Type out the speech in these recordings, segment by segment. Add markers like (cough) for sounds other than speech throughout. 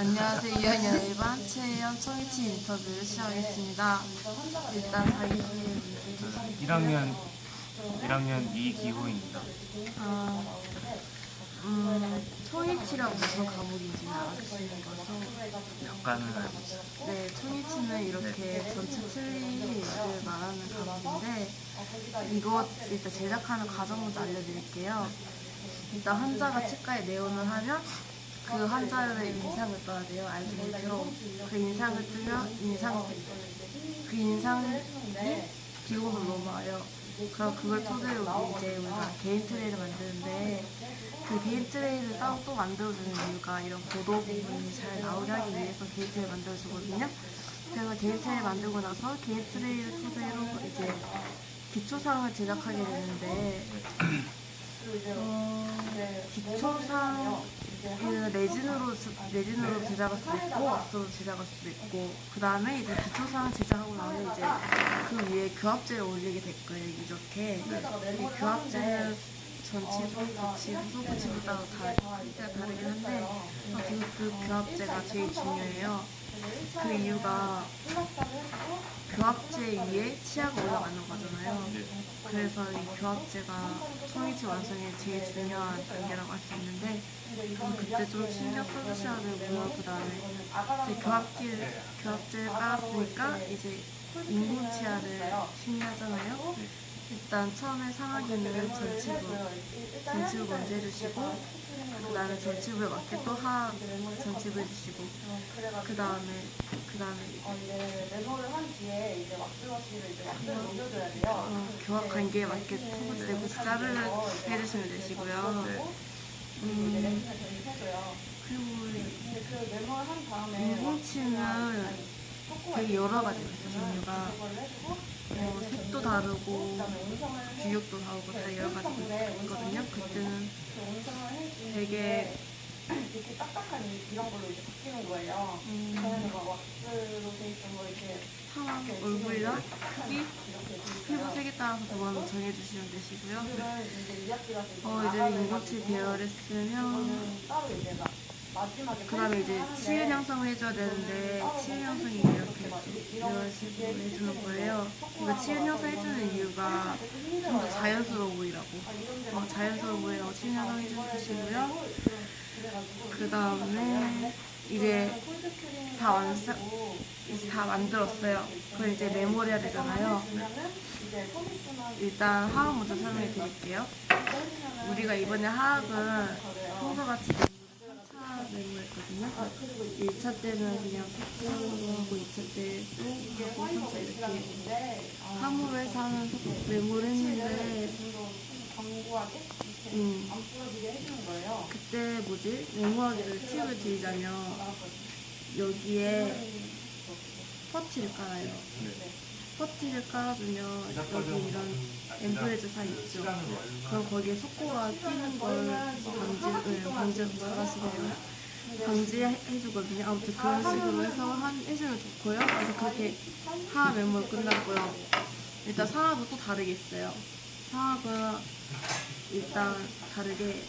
안녕하세요. 2학년 1반 최혜연 청이치 인터뷰를 시작하겠습니다. 일단 해주세요. 1학년 1학년 이기호입니다. 아, 음, 청이치라고 무슨 과목인지는 아시는 거죠? 약간은 알고 있어요. 네, 청이치는 이렇게 전체 틀리를 말하는 과목인데 이것 일단 제작하는 과정 먼저 알려드릴게요. 일단 환자가 치과에 내원을 하면 그 환자의 인상을 떠야 돼요. 못해요. 그 인상을 뜨면 인상 그 인상이 기록으로 넘어와요. 그럼 그걸 토대로 이제 우리가 개인 트레이를 만드는데 그 개인 트레이를 따로 또 만들어주는 이유가 이런 보도 부분이 잘 나오게 하기 위해서 개인 트레이 만들어주거든요. 그래서 개인 트레이 만들고 나서 개인 트레이를 토대로 이제 기초사항을 제작하게 되는데 어, 기초사항 그 레진으로 레진으로 제작할 수도 있고 왁스로 제작할 수도 있고 그 다음에 이제 기초사항 제작하고 나면 이제 그 위에 교합제를 올리게 될 거예요 이렇게. 이 교합제는 전체 소붙이 소붙이에 따라 다 형태가 다르긴 한데 아무튼 그 교합제가 제일 중요해요. 그 이유가 교합제 위에 치아가 올라가는 거잖아요. 그래서 이 교합제가 청이치 완성에 제일 중요한 단계라고 할 수 있는데 그때 좀 신경 써주셔야 되고요. 그 다음에 이제 교합제, 교합제를 깔았으니까 이제 인공 치아를 심리하잖아요. 일단 처음에 상하기는 전치부, 전치부 먼저 해주시고 그 다음에 전치부에 맞게 또 하하 전치부 해주시고 그 다음에 그 다음에 옮겨줘야 돼요. 어, 교합 관계에 맞게 톱을 내고 자르를 해주시면 되시고요. 음, 해줘요. 그리고 근데 그 레모를 한 다음에 인공치는 되게 여러 가지가 있어요, 종류가. 어, 색도 다르고, 규격도 다르고 다 여러 가지가 있거든요. 그때는 그 되게, 이렇게 딱딱한 이- 이런 걸로 이제 바뀌는 거예요. 음, 저희는 막 왁스로 돼 있던 거 이렇게 상황, 얼굴이랑 크기, 이렇게 돼 피부. 색에 따라서 그거는 정해주시면 되시고요. 어, 이제 인공치 계열을 쓰면, 그 다음에 이제 치유 형성을 해줘야 되는데, 치유 형성이 이렇게 이런 식으로 해주는 거예요. 이거 치유 형성 해주는 이유가 좀 더 자연스러워 보이라고. 어, 자연스러워 보이라고 치유 형성 해주시고요. 그 다음에 이제 다 완성, 이제 다 만들었어요. 그걸 이제 메모를 해야 되잖아요. 일단 화학 먼저 설명해 드릴게요. 우리가 이번에 화학은 평소같이 3차 메모했거든요. 1차 때는 그냥 속도로 하고 2차 때도 하고 3차 이렇게 화물에서 하는 속- 메모를 했는데 음, 안 부러지게 해주는 거예요. 그때 뭐지? 메모하기를 팁을 드리자면 여기에 퍼티를 깔아요. 퍼티를 깔아주면 여기 이런 엠브레즈 사이 있죠. 그럼 거기에 속고가 끼는 걸 방지, 네, 방지 잘하시네요. 방지해주거든요. 아무튼 그런 식으로 해서 한, 해주면 좋고요. 그래서 그렇게 하하 메모가 끝났고요. 일단 사학은 또 다르게 있어요. 사학은 일단 다르게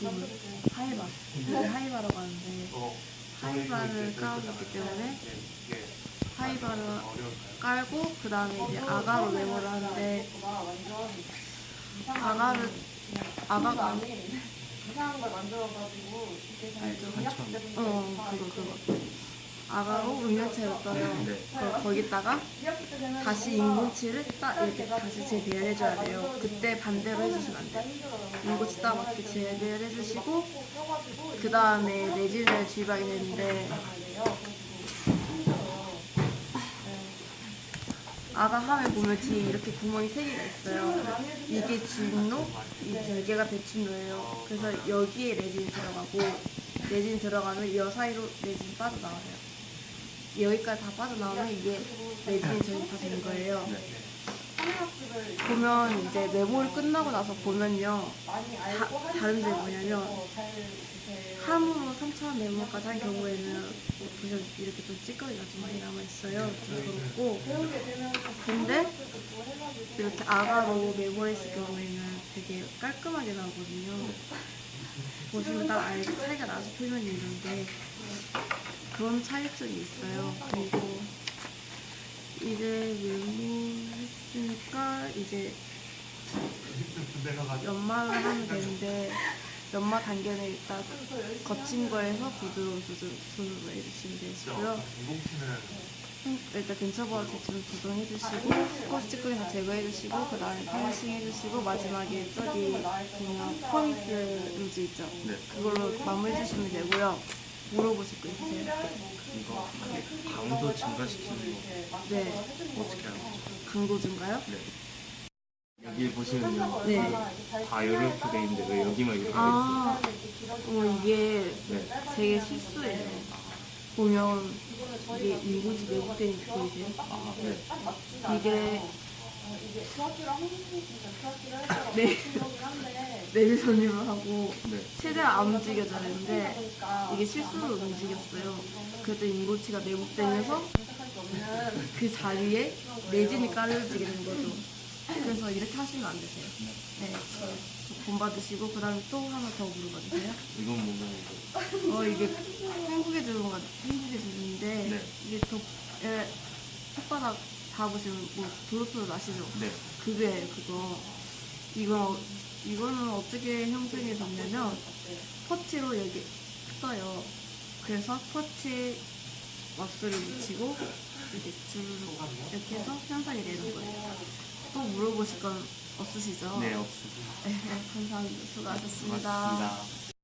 그 하이바, 하이바라고 하는데 하이바를 깔아줬기 때문에 하이바를 깔고 그 다음에 이제 아가로 메모를 하는데 아가를 아가가 이상한 걸 만들어가지고 알죠? 어 그거 그거 아가로 음료체를 떠요. 그 거기다가 다시 인공치를 딱 이렇게 다시 재배열해줘야 돼요. 그때 반대로 해주시면 안 돼요. 인공치 딱 맞게 재배열해주시고 그 다음에 레진을 주입하게 되는데 아가 함에 보면 뒤에 이렇게 구멍이 세 개가 있어요. 이게 진로, 이세 개가 배출로예요. 그래서 여기에 레진이 들어가고 레진 들어가면 이 사이로 레진이 빠져나와요. 여기까지 다 빠져나오면 이게 레진이 전입화된 거예요. 보면 이제 메모를 끝나고 나서 보면요. 다, 다른 점이 뭐냐면 함으로 3차 메모까지 한 경우에는 보시면 이렇게 좀 찌꺼기가 좀 많이 남아있어요. 좀 그렇고 근데 이렇게 아가로 메모했을 경우에는 되게 깔끔하게 나오거든요. 보시면 딱 알고 차이가 나서 표면이 있는데 그런 차이점이 있어요. 그리고 이제 밀무했으니까 이제 연마를 하면 되는데 연마 단계는 일단 거친 거에서 부드러운 수준, 수준으로 해주시면 되시고요. 음, 일단 근처버섯 대충 조정해주시고 코스 찌꺼기 다 제거해주시고 그 다음에 피니싱 해주시고 마지막에 저기 보면 포인트 루즈 있죠? 네. 그걸로 마무리해주시면 되고요. 물어보실 거 있으세요? 이거 강도 증가시키는 거 네. 어떻게 하는 거죠? 강도 증가요? 네. 여기 보시면요. 네. 다 이렇게 돼 있는데 왜 여기만 이렇게 돼 있어요? 아, 어, 이게 네. 되게 실수예요. 보면 이게 인구지 보이세요? 아, 네. 이게 수학기랑 수학기를 해서 네. 거긴 한데 (laughs) 내비선임을 하고 네. 최대한 안 움직여줘야 되는데 이게 실수로 움직였어요. 그때 인고치가 내복되면서 그 자리에 내진이 깔려지게 된 거죠. 그래서 이렇게 하시면 안 되세요. 네. 본 받으시고 그 다음에 또 하나 더 물어봐 주세요. 이건 뭐가 어 이게 행복의 주름가 행복의 주름인데 네. 이게 더 예, 혓바닥 닿아보시면 뭐 도로토로 나시죠? 네. 그게 그거 이거 이거는 어떻게 형성이 됐냐면 퍼치로 여기 떠요. 그래서 퍼치 왁스를 묻히고 이렇게 주르륵 이렇게 해서 현상이 되는 거예요. 또 물어보실 건 없으시죠? 네, 없습니다. 네, 감사합니다. 수고하셨습니다. 고맙습니다.